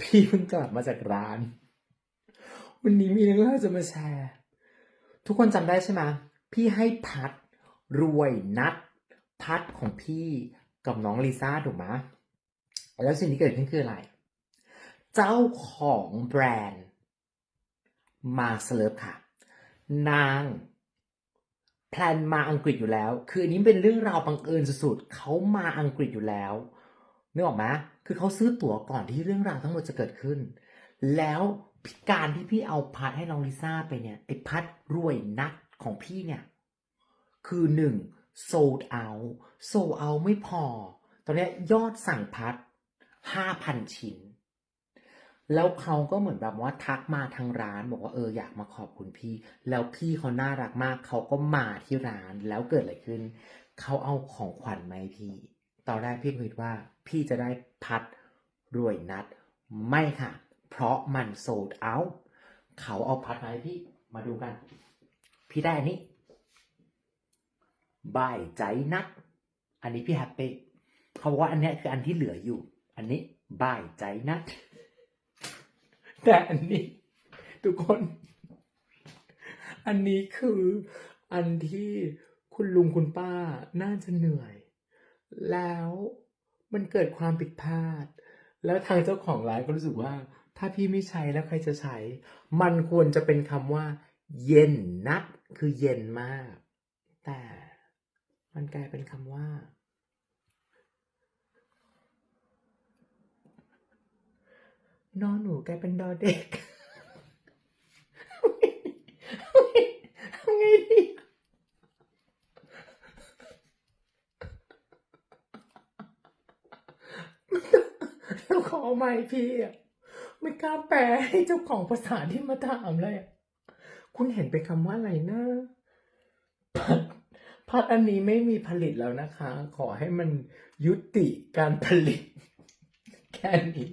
พี่เพิ่งกลับมาจากร้าน วันนี้มีเรื่องเล่าจะมาแชร์ ทุกคนจำได้ใช่ไหมพี่ให้พัดรวยนัด พัดของพี่กับน้องลิซ่าถูกไหมแล้วสิ่งที่เกิดขึ้นคืออะไร เจ้าของแบรนด์ มาสเลิฟค่ะ นางแพลนมาอังกฤษอยู่แล้ว คืออันนี้เป็นเรื่องราวบังเอิญสุดๆเขามาอังกฤษอยู่แล้ว นึกออกไหมคือเขาซื้อตั๋วก่อนที่เรื่องราวทั้งหมดจะเกิดขึ้น แล้วการที่พี่เอาพัดให้น้องลิซ่าไปเนี่ยไอ้พัดรวยนักของพี่เนี่ย คือหนึ่ง sold out sold out ไม่พอ ตอนเนี้ยยอดสั่งพัดห้าพันชิ้น แล้วเขาก็เหมือนแบบว่าทักมาทางร้านบอกว่าเอออยากมาขอบคุณพี่ แล้วพี่เขาน่ารักมาก เขาก็มาที่ร้านแล้วเกิดอะไรขึ้น เขาเอาของขวัญมาให้พี่ ตอนแรกพี่คิดว่า พี่จะได้พัดรวยนัด ไม่ค่ะ เพราะมันโซดเอาเขาเอาพัดมาให้พี่มาดูกัน พี่ได้อันนี้บายใจนัก อันนี้พี่แฮปปี้เขาบอกว่าอันนี้คืออันที่เหลืออยู่ อันนี้บายใจนัก แต่อันนี้ ทุกคน อันนี้คืออันที่คุณลุงคุณป้าน่าจะเหนื่อย แล้วมันเกิดความผิดพลาด แล้วทางเจ้าของร้านก็รู้สึกว่า ถ้าพี่ไม่ใช้แล้วใครจะใช้ มันควรจะเป็นคำว่า เย็นนัก คือเย็นมาก แต่มันกลายเป็นคำว่า นอนหนูกลายเป็นดอเด็ก ทำไงดี เราขอใหม่พี่อะไม่กล้าแปลให้เจ้าของภาษาที่มาถามเลยคุณเห็นเป็นคำว่าอะไรนะพัดพัดอันนี้ไม่มีผลิตแล้วนะคะ ขอให้มันยุติการผลิต แค่นี้